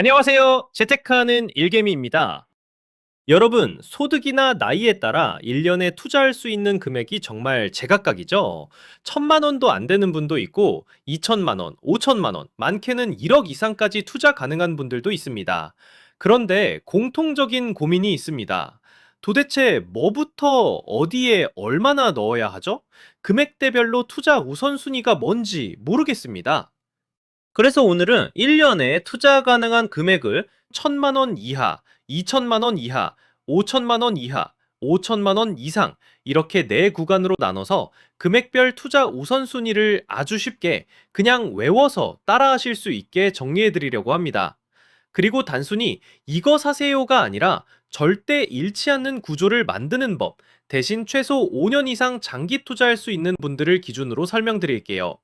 안녕하세요. 재테크하는 일개미입니다. 여러분, 소득이나 나이에 따라 1년에 투자할 수 있는 금액이 정말 제각각이죠. 천만 원도 안 되는 분도 있고, 2천만 원, 5천만 원, 많게는 1억 이상까지 투자 가능한 분들도 있습니다. 그런데 공통적인 고민이 있습니다. 도대체 뭐부터 어디에 얼마나 넣어야 하죠? 금액대별로 투자 우선순위가 뭔지 모르겠습니다. 그래서 오늘은 1년에 투자 가능한 금액을 1000만 원 이하, 2000만 원 이하, 5000만 원 이하, 5000만 원 이상 이렇게 네 구간으로 나눠서 금액별 투자 우선순위를 아주 쉽게 그냥 외워서 따라하실 수 있게 정리해 드리려고 합니다. 그리고 단순히 이거 사세요가 아니라 절대 잃지 않는 구조를 만드는 법, 대신 최소 5년 이상 장기 투자할 수 있는 분들을 기준으로 설명드릴게요.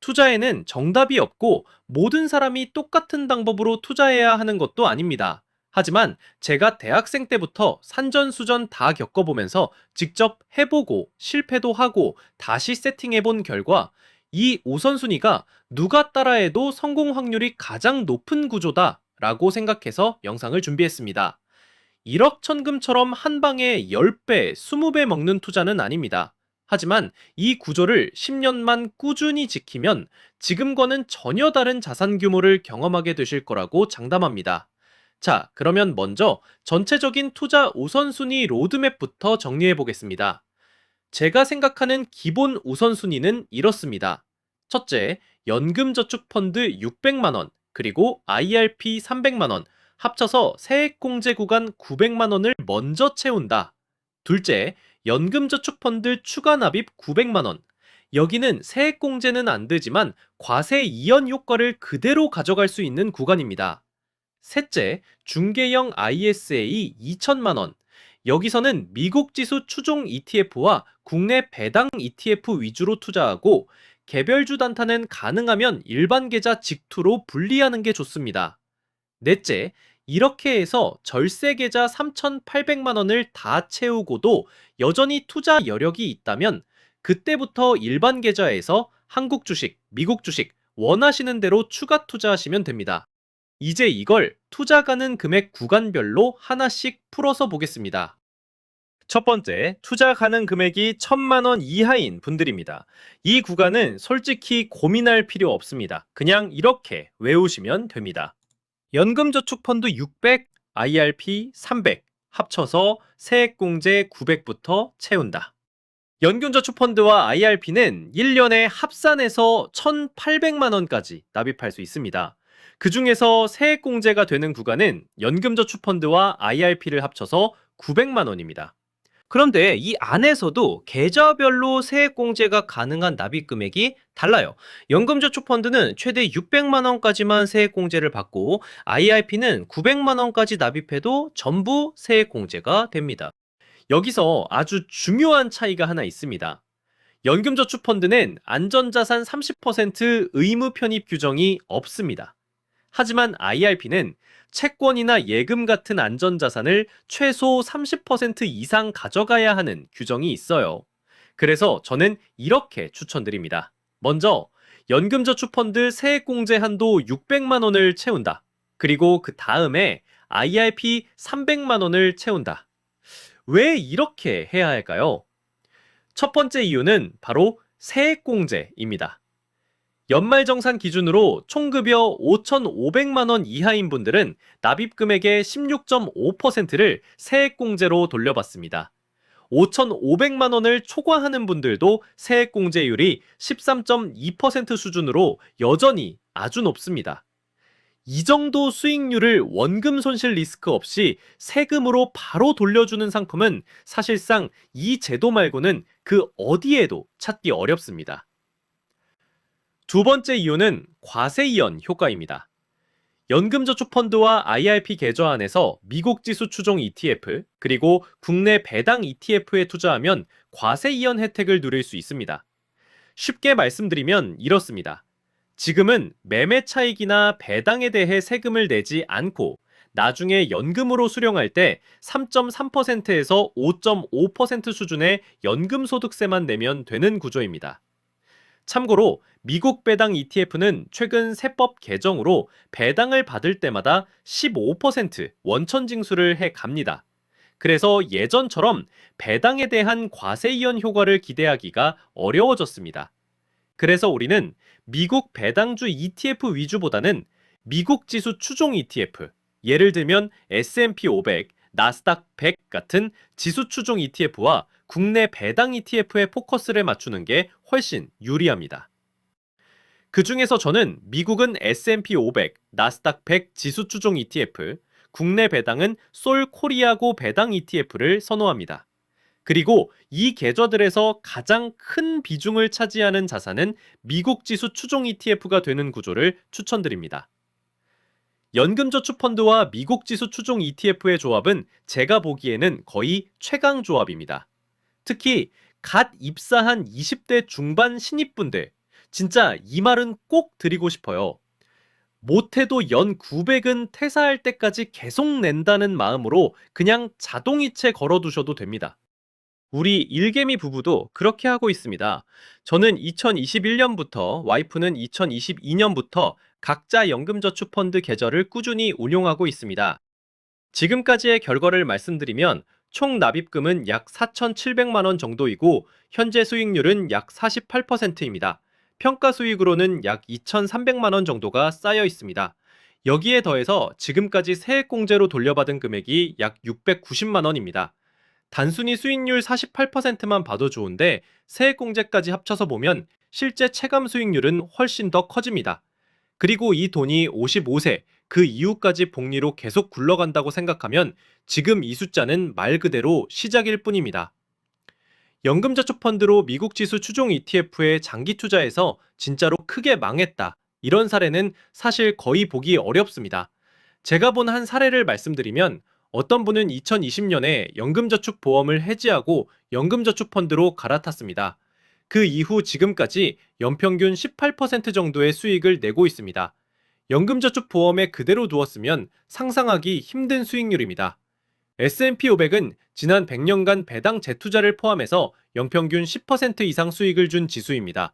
투자에는 정답이 없고 모든 사람이 똑같은 방법으로 투자해야 하는 것도 아닙니다. 하지만 제가 대학생 때부터 산전수전 다 겪어보면서 직접 해보고 실패도 하고 다시 세팅해본 결과 이 우선순위가 누가 따라해도 성공 확률이 가장 높은 구조다 라고 생각해서 영상을 준비했습니다. 1억 천금처럼 한 방에 10배, 20배 먹는 투자는 아닙니다. 하지만 이 구조를 10년만 꾸준히 지키면 지금과는 전혀 다른 자산 규모를 경험하게 되실 거라고 장담합니다. 자, 그러면 먼저 전체적인 투자 우선순위 로드맵부터 정리해 보겠습니다. 제가 생각하는 기본 우선순위는 이렇습니다. 첫째, 연금저축펀드 600만원, 그리고 IRP 300만원, 합쳐서 세액공제 구간 900만원을 먼저 채운다. 둘째, 연금저축펀드 추가 납입 900만 원. 여기는 세액공제는 안 되지만 과세 이연 효과를 그대로 가져갈 수 있는 구간입니다. 셋째, 중개형 ISA 2천만 원. 여기서는 미국 지수 추종 ETF와 국내 배당 ETF 위주로 투자하고 개별주 단타는 가능하면 일반 계좌 직투로 분리하는 게 좋습니다. 넷째, 이렇게 해서 절세 계좌 3,800만 원을 다 채우고도 여전히 투자 여력이 있다면 그때부터 일반 계좌에서 한국 주식, 미국 주식 원하시는 대로 추가 투자하시면 됩니다. 이제 이걸 투자 가는 금액 구간별로 하나씩 풀어서 보겠습니다. 첫 번째, 투자 가능 금액이 1000만 원 이하인 분들입니다. 이 구간은 솔직히 고민할 필요 없습니다. 그냥 이렇게 외우시면 됩니다. 연금저축펀드 600, IRP 300 합쳐서 세액공제 900부터 채운다. 연금저축펀드와 IRP는 1년에 합산해서 1,800만 원까지 납입할 수 있습니다. 그 중에서 세액공제가 되는 구간은 연금저축펀드와 IRP를 합쳐서 900만 원입니다. 그런데 이 안에서도 계좌별로 세액공제가 가능한 납입 금액이 달라요. 연금저축펀드는 최대 600만 원까지만 세액공제를 받고 IRP는 900만 원까지 납입해도 전부 세액공제가 됩니다. 여기서 아주 중요한 차이가 하나 있습니다. 연금저축펀드는 안전자산 30% 의무 편입 규정이 없습니다. 하지만 IRP는 채권이나 예금 같은 안전자산을 최소 30% 이상 가져가야 하는 규정이 있어요. 그래서 저는 이렇게 추천드립니다. 먼저, 연금저축펀드 세액공제 한도 600만 원을 채운다. 그리고 그 다음에 IRP 300만 원을 채운다. 왜 이렇게 해야 할까요? 첫 번째 이유는 바로 세액공제입니다. 연말정산 기준으로 총급여 5,500만 원 이하인 분들은 납입 금액의 16.5%를 세액공제로 돌려받습니다. 5,500만 원을 초과하는 분들도 세액공제율이 13.2% 수준으로 여전히 아주 높습니다. 이 정도 수익률을 원금 손실 리스크 없이 세금으로 바로 돌려주는 상품은 사실상 이 제도 말고는 그 어디에도 찾기 어렵습니다. 두 번째 이유는 과세이연 효과입니다. 연금저축펀드와 IRP 계좌 안에서 미국 지수 추종 ETF, 그리고 국내 배당 ETF에 투자하면 과세이연 혜택을 누릴 수 있습니다. 쉽게 말씀드리면 이렇습니다. 지금은 매매 차익이나 배당에 대해 세금을 내지 않고 나중에 연금으로 수령할 때 3.3%에서 5.5% 수준의 연금소득세만 내면 되는 구조입니다. 참고로 미국 배당 ETF는 최근 세법 개정으로 배당을 받을 때마다 15% 원천 징수를 해 갑니다. 그래서 예전처럼 배당에 대한 과세이연 효과를 기대하기가 어려워졌습니다. 그래서 우리는 미국 배당주 ETF 위주보다는 미국 지수 추종 ETF, 예를 들면 S&P 500, 나스닥 100 같은 지수 추종 ETF와 국내 배당 ETF에 포커스를 맞추는 게 훨씬 유리합니다. 그 중에서 저는 미국은 S&P 500, 나스닥 100 지수 추종 ETF, 국내 배당은 솔 코리아고 배당 ETF를 선호합니다. 그리고 이 계좌들에서 가장 큰 비중을 차지하는 자산은 미국 지수 추종 ETF가 되는 구조를 추천드립니다. 연금저축펀드와 미국 지수 추종 ETF의 조합은 제가 보기에는 거의 최강 조합입니다. 특히 갓 입사한 20대 중반 신입분들, 진짜 이 말은 꼭 드리고 싶어요. 못해도 연 900은 퇴사할 때까지 계속 낸다는 마음으로 그냥 자동이체 걸어두셔도 됩니다. 우리 일개미 부부도 그렇게 하고 있습니다. 저는 2021년부터, 와이프는 2022년부터 각자 연금저축펀드 계좌를 꾸준히 운용하고 있습니다. 지금까지의 결과를 말씀드리면 총 납입금은 약 4,700만 원 정도이고 현재 수익률은 약 48%입니다. 평가 수익으로는 약 2,300만 원 정도가 쌓여 있습니다. 여기에 더해서 지금까지 세액공제로 돌려받은 금액이 약 690만 원입니다. 단순히 수익률 48%만 봐도 좋은데 세액공제까지 합쳐서 보면 실제 체감 수익률은 훨씬 더 커집니다. 그리고 이 돈이 55세, 그 이후까지 복리로 계속 굴러간다고 생각하면 지금 이 숫자는 말 그대로 시작일 뿐입니다. 연금저축펀드로 미국 지수 추종 ETF에 장기 투자해서 진짜로 크게 망했다. 이런 사례는 사실 거의 보기 어렵습니다. 제가 본 한 사례를 말씀드리면 어떤 분은 2020년에 연금저축보험을 해지하고 연금저축펀드로 갈아탔습니다. 그 이후 지금까지 연평균 18% 정도의 수익을 내고 있습니다. 연금저축보험에 그대로 두었으면 상상하기 힘든 수익률입니다. S&P 500은 지난 100년간 배당 재투자를 포함해서 연평균 10% 이상 수익을 준 지수입니다.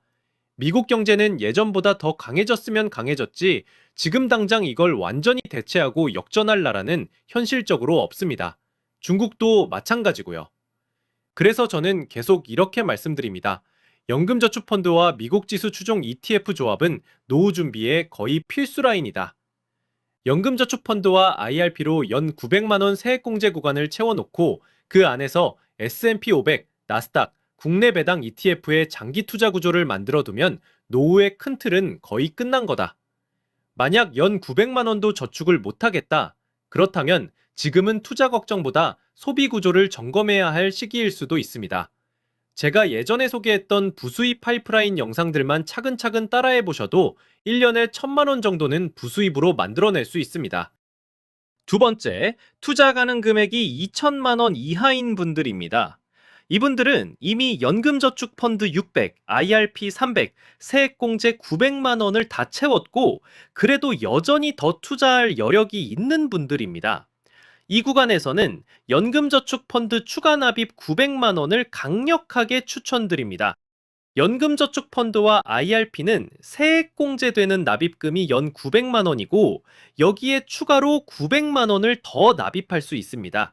미국 경제는 예전보다 더 강해졌으면 강해졌지 지금 당장 이걸 완전히 대체하고 역전할 나라는 현실적으로 없습니다. 중국도 마찬가지고요. 그래서 저는 계속 이렇게 말씀드립니다. 연금저축펀드와 미국 지수 추종 ETF 조합은 노후 준비에 거의 필수 라인이다. 연금저축펀드와 IRP로 연 900만 원 세액공제 구간을 채워놓고 그 안에서 S&P 500, 나스닥, 국내 배당 ETF의 장기 투자 구조를 만들어두면 노후의 큰 틀은 거의 끝난 거다. 만약 연 900만 원도 저축을 못하겠다. 그렇다면 지금은 투자 걱정보다 소비 구조를 점검해야 할 시기일 수도 있습니다. 제가 예전에 소개했던 부수입 파이프라인 영상들만 차근차근 따라해 보셔도 1년에 1000만 원 정도는 부수입으로 만들어낼 수 있습니다. 두 번째, 투자 가능 금액이 2천만 원 이하인 분들입니다. 이분들은 이미 연금저축펀드 600, IRP 300, 세액공제 900만 원을 다 채웠고, 그래도 여전히 더 투자할 여력이 있는 분들입니다. 이 구간에서는 연금저축펀드 추가 납입 900만 원을 강력하게 추천드립니다. 연금저축펀드와 IRP는 세액공제되는 납입금이 연 900만 원이고 여기에 추가로 900만 원을 더 납입할 수 있습니다.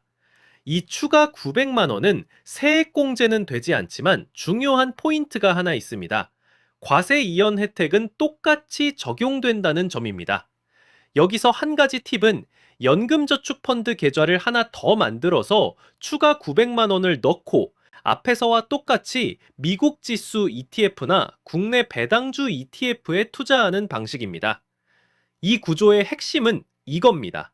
이 추가 900만 원은 세액공제는 되지 않지만 중요한 포인트가 하나 있습니다. 과세 이연 혜택은 똑같이 적용된다는 점입니다. 여기서 한 가지 팁은 연금저축펀드 계좌를 하나 더 만들어서 추가 900만 원을 넣고 앞에서와 똑같이 미국 지수 ETF나 국내 배당주 ETF에 투자하는 방식입니다. 이 구조의 핵심은 이겁니다.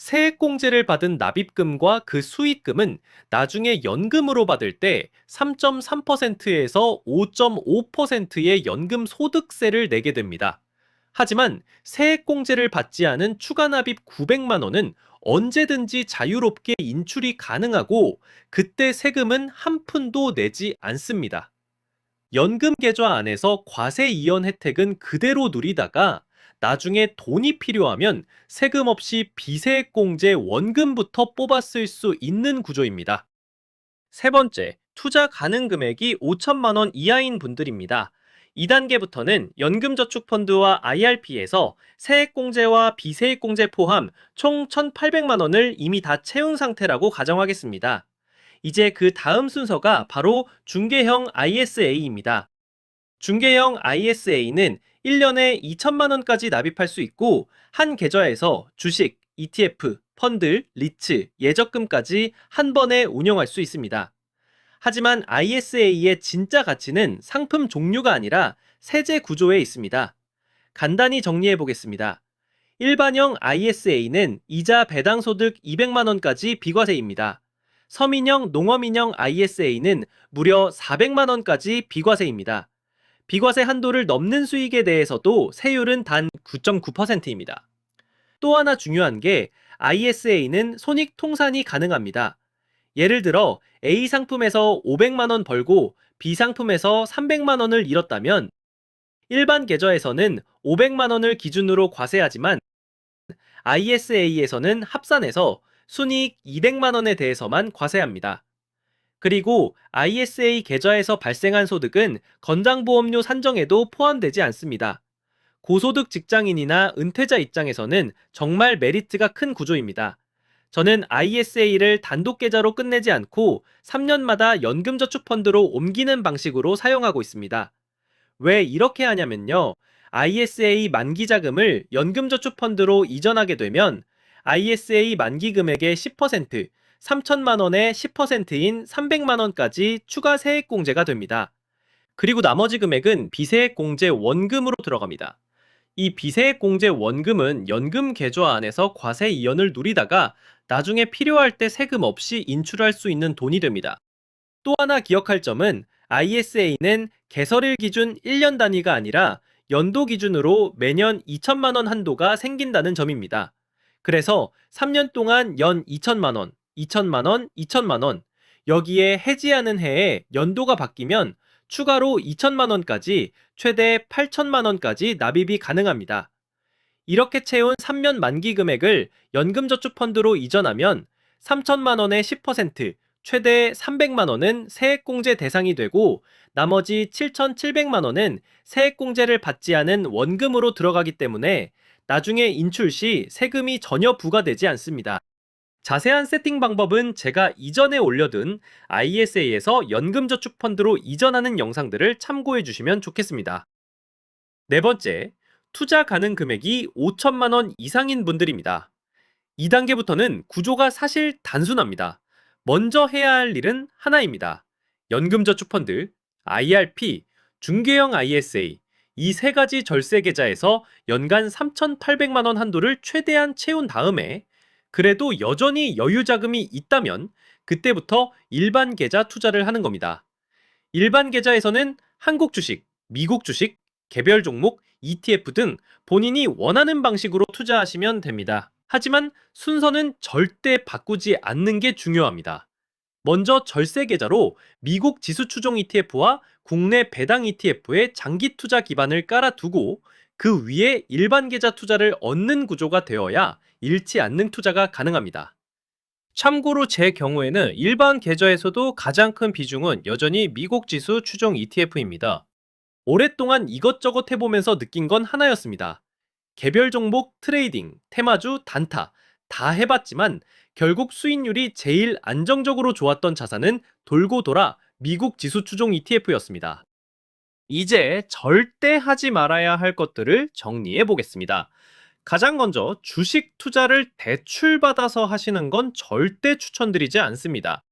세액공제를 받은 납입금과 그 수익금은 나중에 연금으로 받을 때 3.3%에서 5.5%의 연금 소득세를 내게 됩니다. 하지만 세액공제를 받지 않은 추가 납입 900만 원은 언제든지 자유롭게 인출이 가능하고 그때 세금은 한 푼도 내지 않습니다. 연금 계좌 안에서 과세 이연 혜택은 그대로 누리다가 나중에 돈이 필요하면 세금 없이 비세액공제 원금부터 쓸수 있는 구조입니다. 세 번째, 투자 가능 금액이 5천만 원 이하인 분들입니다. 2단계부터는 연금저축펀드와 IRP에서 세액공제와 비세액공제 포함 총 1,800만 원을 이미 다 채운 상태라고 가정하겠습니다. 이제 그 다음 순서가 바로 중개형 ISA입니다. 중개형 ISA는 1년에 2천만 원까지 납입할 수 있고 한 계좌에서 주식, ETF, 펀드, 리츠, 예적금까지 한 번에 운영할 수 있습니다. 하지만 ISA의 진짜 가치는 상품 종류가 아니라 세제 구조에 있습니다. 간단히 정리해 보겠습니다. 일반형 ISA는 이자 배당 소득 200만 원까지 비과세입니다. 서민형 농어민형 ISA는 무려 400만 원까지 비과세입니다. 비과세 한도를 넘는 수익에 대해서도 세율은 단 9.9%입니다. 또 하나 중요한 게 ISA는 손익 통산이 가능합니다. 예를 들어 A 상품에서 500만 원 벌고 B 상품에서 300만 원을 잃었다면 일반 계좌에서는 500만 원을 기준으로 과세하지만 ISA에서는 합산해서 순이익 200만 원에 대해서만 과세합니다. 그리고 ISA 계좌에서 발생한 소득은 건강보험료 산정에도 포함되지 않습니다. 고소득 직장인이나 은퇴자 입장에서는 정말 메리트가 큰 구조입니다. 저는 ISA를 단독 계좌로 끝내지 않고 3년마다 연금저축펀드로 옮기는 방식으로 사용하고 있습니다. 왜 이렇게 하냐면요. ISA 만기 자금을 연금저축펀드로 이전하게 되면 ISA 만기 금액의 10%, 3천만 원의 10%인 300만 원까지 추가 세액 공제가 됩니다. 그리고 나머지 금액은 비세액 공제 원금으로 들어갑니다. 이 비세액 공제 원금은 연금 계좌 안에서 과세 이연을 누리다가 나중에 필요할 때 세금 없이 인출할 수 있는 돈이 됩니다. 또 하나 기억할 점은 ISA는 개설일 기준 1년 단위가 아니라 연도 기준으로 매년 2천만 원 한도가 생긴다는 점입니다. 그래서 3년 동안 연 2천만 원, 2천만 원, 2천만 원 여기에 해지하는 해에 연도가 바뀌면 추가로 2천만 원까지 최대 8천만 원까지 납입이 가능합니다. 이렇게 채운 3년 만기 금액을 연금저축펀드로 이전하면 3천만 원의 10% 최대 300만 원은 세액공제 대상이 되고 나머지 7,700만 원은 세액공제를 받지 않은 원금으로 들어가기 때문에 나중에 인출 시 세금이 전혀 부과되지 않습니다. 자세한 세팅 방법은 제가 이전에 올려둔 ISA에서 연금저축펀드로 이전하는 영상들을 참고해 주시면 좋겠습니다. 네 번째, 투자 가능 금액이 5천만 원 이상인 분들입니다. 2단계부터는 구조가 사실 단순합니다. 먼저 해야 할 일은 하나입니다. 연금저축펀드, IRP, 중개형 ISA, 이 세 가지 절세 계좌에서 연간 3,800만 원 한도를 최대한 채운 다음에 그래도 여전히 여유 자금이 있다면 그때부터 일반 계좌 투자를 하는 겁니다. 일반 계좌에서는 한국 주식, 미국 주식, 개별 종목, ETF 등 본인이 원하는 방식으로 투자하시면 됩니다. 하지만 순서는 절대 바꾸지 않는 게 중요합니다. 먼저 절세 계좌로 미국 지수 추종 ETF와 국내 배당 ETF의 장기 투자 기반을 깔아두고 그 위에 일반 계좌 투자를 얻는 구조가 되어야 잃지 않는 투자가 가능합니다. 참고로 제 경우에는 일반 계좌에서도 가장 큰 비중은 여전히 미국 지수 추종 ETF입니다. 오랫동안 이것저것 해보면서 느낀 건 하나였습니다. 개별 종목 트레이딩, 테마주, 단타 다 해봤지만 결국 수익률이 제일 안정적으로 좋았던 자산은 돌고 돌아 미국 지수 추종 ETF였습니다. 이제 절대 하지 말아야 할 것들을 정리해 보겠습니다. 가장 먼저 주식 투자를 대출받아서 하시는 건 절대 추천드리지 않습니다.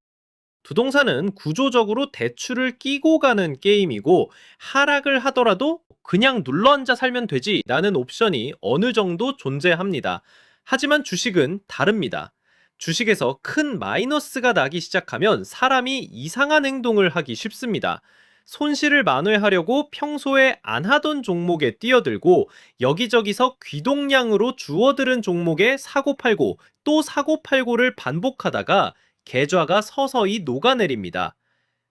부동산은 구조적으로 대출을 끼고 가는 게임이고 하락을 하더라도 그냥 눌러 앉아 살면 되지 라는 옵션이 어느 정도 존재합니다. 하지만 주식은 다릅니다. 주식에서 큰 마이너스가 나기 시작하면 사람이 이상한 행동을 하기 쉽습니다. 손실을 만회하려고 평소에 안 하던 종목에 뛰어들고 여기저기서 귀동량으로 주워들은 종목에 사고팔고 또 사고팔고를 반복하다가 계좌가 서서히 녹아내립니다.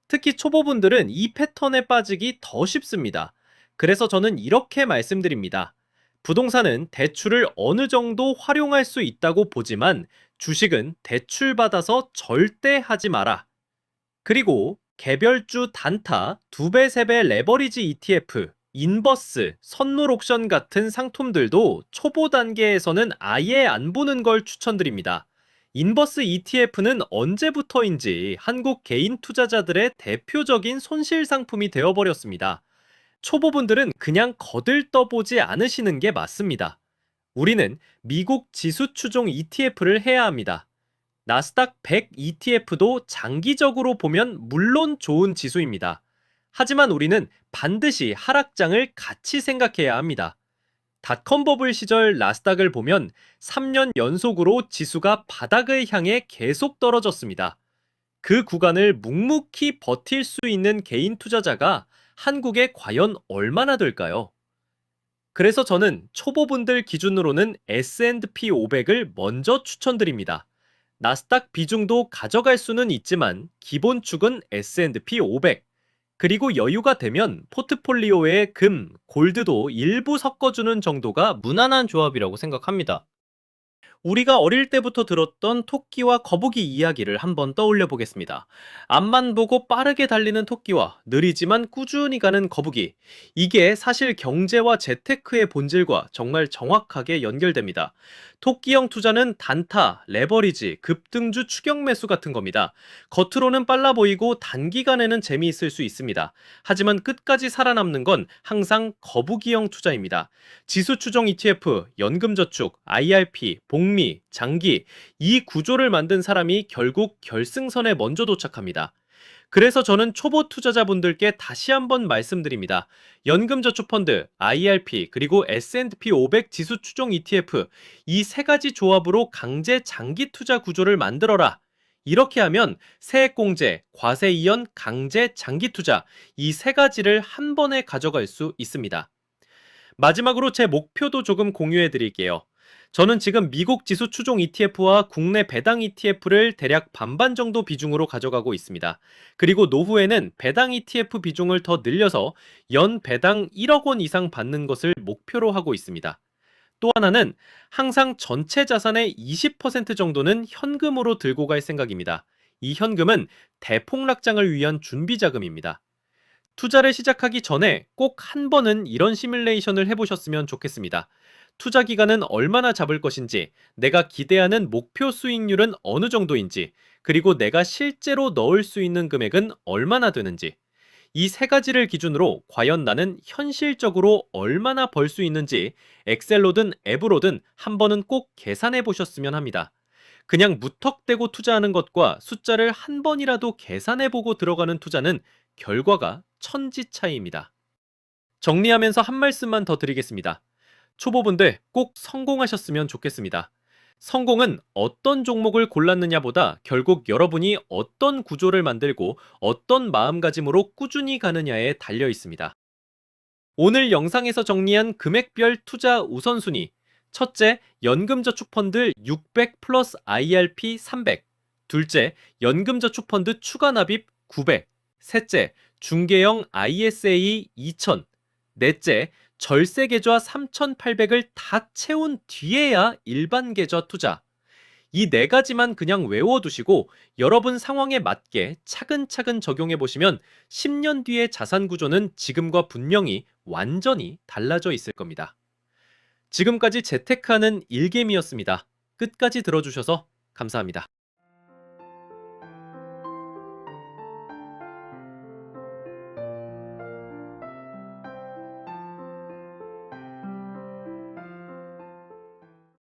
특히 초보분들은 이 패턴에 빠지기 더 쉽습니다. 그래서 저는 이렇게 말씀드립니다. 부동산은 대출을 어느 정도 활용할 수 있다고 보지만 주식은 대출받아서 절대 하지 마라. 그리고 개별주 단타 2배, 3배 레버리지 ETF 인버스, 선물 옥션 같은 상품들도 초보 단계에서는 아예 안 보는 걸 추천드립니다. 인버스 ETF는 언제부터인지 한국 개인 투자자들의 대표적인 손실 상품이 되어버렸습니다. 초보분들은 그냥 거들떠보지 않으시는 게 맞습니다. 우리는 미국 지수 추종 ETF를 해야 합니다. 나스닥 100 ETF도 장기적으로 보면 물론 좋은 지수입니다. 하지만 우리는 반드시 하락장을 같이 생각해야 합니다. 닷컴 버블 시절 나스닥을 보면 3년 연속으로 지수가 바닥을 향해 계속 떨어졌습니다. 그 구간을 묵묵히 버틸 수 있는 개인 투자자가 한국에 과연 얼마나 될까요? 그래서 저는 초보분들 기준으로는 S&P 500을 먼저 추천드립니다. 나스닥 비중도 가져갈 수는 있지만 기본축은 S&P 500. 그리고 여유가 되면 포트폴리오에 금, 골드도 일부 섞어주는 정도가 무난한 조합이라고 생각합니다. 우리가 어릴 때부터 들었던 토끼와 거북이 이야기를 한번 떠올려 보겠습니다. 앞만 보고 빠르게 달리는 토끼와 느리지만 꾸준히 가는 거북이. 이게 사실 경제와 재테크의 본질과 정말 정확하게 연결됩니다. 토끼형 투자는 단타, 레버리지, 급등주 추격 매수 같은 겁니다. 겉으로는 빨라 보이고 단기간에는 재미있을 수 있습니다. 하지만 끝까지 살아남는 건 항상 거북이형 투자입니다. 지수 추종 ETF, 연금저축, IRP, 복리, 장기 이 구조를 만든 사람이 결국 결승선에 먼저 도착합니다. 그래서 저는 초보 투자자분들께 다시 한번 말씀드립니다. 연금저축펀드, IRP, 그리고 S&P 500 지수 추종 ETF 이 세 가지 조합으로 강제 장기 투자 구조를 만들어라. 이렇게 하면 세액 공제, 과세 이연, 강제 장기 투자 이 세 가지를 한 번에 가져갈 수 있습니다. 마지막으로 제 목표도 조금 공유해 드릴게요. 저는 지금 미국 지수 추종 ETF와 국내 배당 ETF를 대략 반반 정도 비중으로 가져가고 있습니다. 그리고 노후에는 배당 ETF 비중을 더 늘려서 연 배당 1억 원 이상 받는 것을 목표로 하고 있습니다. 또 하나는 항상 전체 자산의 20% 정도는 현금으로 들고 갈 생각입니다. 이 현금은 대폭락장을 위한 준비 자금입니다. 투자를 시작하기 전에 꼭 한 번은 이런 시뮬레이션을 해보셨으면 좋겠습니다. 투자 기간은 얼마나 잡을 것인지, 내가 기대하는 목표 수익률은 어느 정도인지, 그리고 내가 실제로 넣을 수 있는 금액은 얼마나 되는지, 이 세 가지를 기준으로 과연 나는 현실적으로 얼마나 벌 수 있는지 엑셀로든 앱으로든 한 번은 꼭 계산해 보셨으면 합니다. 그냥 무턱대고 투자하는 것과 숫자를 한 번이라도 계산해 보고 들어가는 투자는 결과가 천지 차이입니다. 정리하면서 한 말씀만 더 드리겠습니다. 초보분들 꼭 성공하셨으면 좋겠습니다. 성공은 어떤 종목을 골랐느냐보다 결국 여러분이 어떤 구조를 만들고 어떤 마음가짐으로 꾸준히 가느냐에 달려 있습니다. 오늘 영상에서 정리한 금액별 투자 우선순위. 첫째, 연금저축펀드 600 플러스 IRP 300. 둘째, 연금저축펀드 추가 납입 900. 셋째, 중개형 ISA 2000. 넷째, 절세 계좌 3,800을 다 채운 뒤에야 일반 계좌 투자. 이 네 가지만 그냥 외워두시고 여러분 상황에 맞게 차근차근 적용해 보시면 10년 뒤의 자산 구조는 지금과 분명히 완전히 달라져 있을 겁니다. 지금까지 재테크하는 일개미였습니다. 끝까지 들어주셔서 감사합니다.